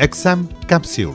Exam capsule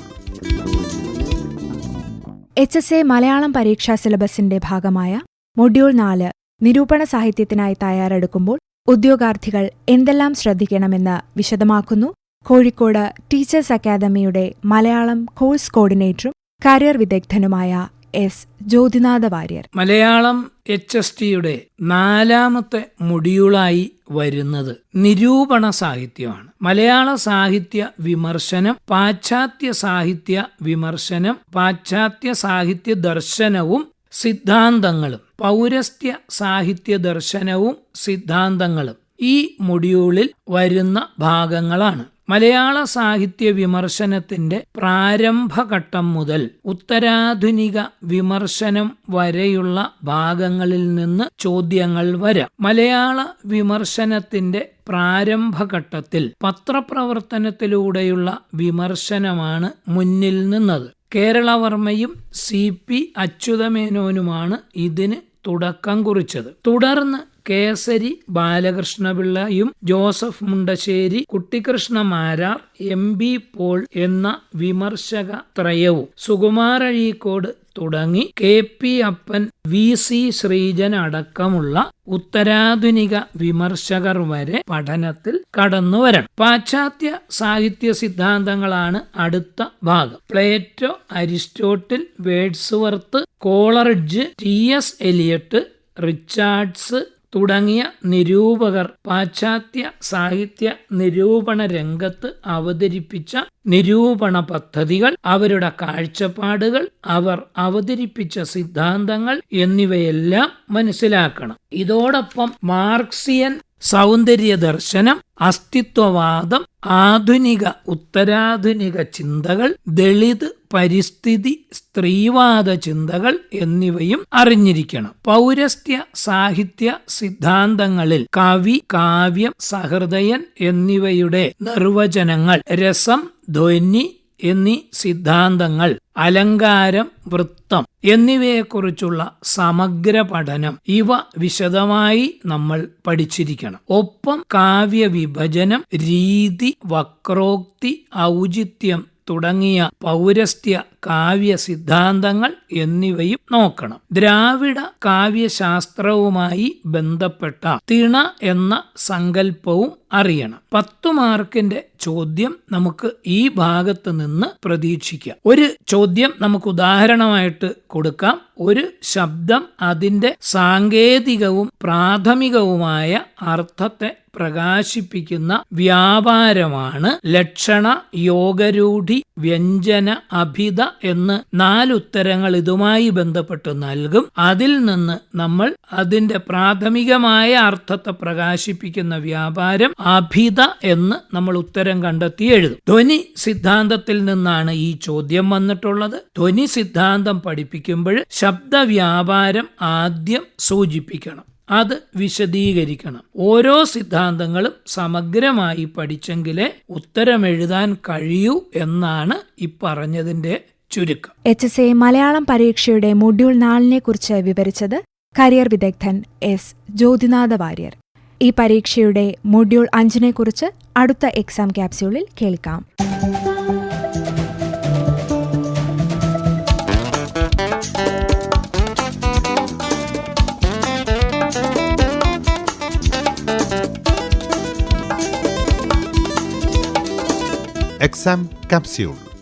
H S A Malayalam പരീക്ഷാ സിലബസിന്റെ ഭാഗമായ മൊഡ്യൂൾ നാല് നിരൂപണ സാഹിത്യത്തിനായി തയ്യാറെടുക്കുമ്പോൾ ഉദ്യോഗാർത്ഥികൾ എന്തെല്ലാം ശ്രദ്ധിക്കണമെന്ന് വിശദമാക്കുന്നു. കോഴിക്കോട് ടീച്ചേഴ്സ് അക്കാദമിയുടെ മലയാളം കോഴ്സ് കോർഡിനേറ്ററും career വിദഗ്ധനുമായ S Jyothinatha Warrier. Malayalam H S ടിയുടെ നാലാമത്തെ മൊഡ്യൂളായി വരുന്നത് നിരൂപണ സാഹിത്യമാണ്. മലയാള സാഹിത്യ വിമർശനം പാശ്ചാത്യ സാഹിത്യ വിമർശനം പാശ്ചാത്യ സാഹിത്യ ദർശനവും സിദ്ധാന്തങ്ങളും പൗരസ്ത്യ സാഹിത്യ ദർശനവും സിദ്ധാന്തങ്ങളും ഈ മൊഡ്യൂളിൽ വരുന്ന ഭാഗങ്ങളാണ്. മലയാള സാഹിത്യ വിമർശനത്തിന്റെ പ്രാരംഭഘട്ടം മുതൽ ഉത്തരാധുനിക വിമർശനം വരെയുള്ള ഭാഗങ്ങളിൽ നിന്ന് ചോദ്യങ്ങൾ വരാം. മലയാള വിമർശനത്തിന്റെ പ്രാരംഭഘട്ടത്തിൽ പത്രപ്രവർത്തനത്തിലൂടെയുള്ള വിമർശനമാണ് മുന്നിൽ നിന്നത്. കേരളവർമ്മയും സി പി അച്യുതമേനോനുമാണ് ഇതിന് തുടക്കം കുറിച്ചത്. തുടർന്ന് Kesari ബാലകൃഷ്ണപിള്ളയും Joseph Mundassery Kuttikrishna Marar M B Paul എന്ന വിമർശക ത്രയവും സുകുമാരഴീക്കോട് തുടങ്ങി K P Appan V C Sreejan അടക്കമുള്ള ഉത്തരാധുനിക വിമർശകർ വരെ പഠനത്തിൽ കടന്നു വരണം. പാശ്ചാത്യ സാഹിത്യ സിദ്ധാന്തങ്ങളാണ് അടുത്ത ഭാഗം. Plato Aristotle Wordsworth Coleridge T S Eliot Richards തുടങ്ങിയ നിരൂപകർ പാശ്ചാത്യ സാഹിത്യ നിരൂപണ രംഗത്ത് അവതരിപ്പിച്ച നിരൂപണ പദ്ധതികൾ അവരുടെ കാഴ്ചപ്പാടുകൾ അവർ അവതരിപ്പിച്ച സിദ്ധാന്തങ്ങൾ എന്നിവയെല്ലാം മനസ്സിലാക്കണം. ഇതോടൊപ്പം മാർക്സിയൻ സൗന്ദര്യ ദർശനം അസ്തിത്വവാദം ആധുനിക ഉത്തരാധുനിക ചിന്തകൾ ദളിത് പരിസ്ഥിതി സ്ത്രീവാദ ചിന്തകൾ എന്നിവയും അറിഞ്ഞിരിക്കണം. പൗരസ്ത്യ സാഹിത്യ സിദ്ധാന്തങ്ങളിൽ കവി കാവ്യം സഹൃദയൻ എന്നിവയുടെ നിർവചനങ്ങൾ രസം ധ്വനി എന്നീ സിദ്ധാന്തങ്ങൾ അലങ്കാരം വൃത്തം എന്നിവയെക്കുറിച്ചുള്ള സമഗ്ര പഠനം ഇവ വിശദമായി നമ്മൾ പഠിച്ചിരിക്കണം. ഒപ്പം കാവ്യ വിഭജനം രീതി വക്രോക്തി ഔചിത്യം തുടങ്ങിയ പൗരസ്ത്യ കാവ്യ സിദ്ധാന്തങ്ങൾ എന്നിവയും നോക്കണം. ദ്രാവിഡ കാവ്യശാസ്ത്രവുമായി ബന്ധപ്പെട്ട തിണ എന്ന സങ്കല്പവും അറിയണം. പത്തു മാർക്കിന്റെ ചോദ്യം നമുക്ക് ഈ ഭാഗത്ത് നിന്ന് പ്രതീക്ഷിക്കാം. ഒരു ചോദ്യം നമുക്ക് ഉദാഹരണമായിട്ട് കൊടുക്കാം. ഒരു ശബ്ദം അതിന്റെ സാങ്കേതികവും പ്രാഥമികവുമായ അർത്ഥത്തെ പ്രകാശിപ്പിക്കുന്ന വ്യാപാരമാണ് ലക്ഷണ യോഗരൂഢി വ്യഞ്ജന അഭിത എന്ന് നാലുത്തരങ്ങൾ ഇതുമായി ബന്ധപ്പെട്ട് നൽകും. അതിൽ നിന്ന് നമ്മൾ അതിന്റെ പ്രാഥമികമായ അർത്ഥത്തെ പ്രകാശിപ്പിക്കുന്ന വ്യാപാരം അഭിത എന്ന് നമ്മൾ ഉത്തരം കണ്ടെത്തി എഴുതും. ധ്വനി സിദ്ധാന്തത്തിൽ നിന്നാണ് ഈ ചോദ്യം വന്നിട്ടുള്ളത്. ധ്വനി സിദ്ധാന്തം പഠിപ്പിക്കുമ്പോൾ ശബ്ദ വ്യാപാരം ആദ്യം സൂചിപ്പിക്കണം. അത് വിശദീകരിക്കണം. ഓരോ സിദ്ധാന്തങ്ങളും സമഗ്രമായി പഠിച്ചെങ്കിലേ ഉത്തരം എഴുതാൻ കഴിയൂ എന്നാണ് ഈ പറഞ്ഞതിന്റെ ചുരുക്കം. എച്ച് എസ് എ മലയാളം പരീക്ഷയുടെ മൊഡ്യൂൾ നാലിനെ കുറിച്ച് വിവരിച്ചത് കരിയർ വിദഗ്ധൻ എസ് ജ്യോതിനാഥ വാര്യർ. ഈ പരീക്ഷയുടെ മൊഡ്യൂൾ അഞ്ചിനെ കുറിച്ച് അടുത്ത എക്സാം ക്യാപ്സ്യൂളിൽ കേൾക്കാം. Exam capsule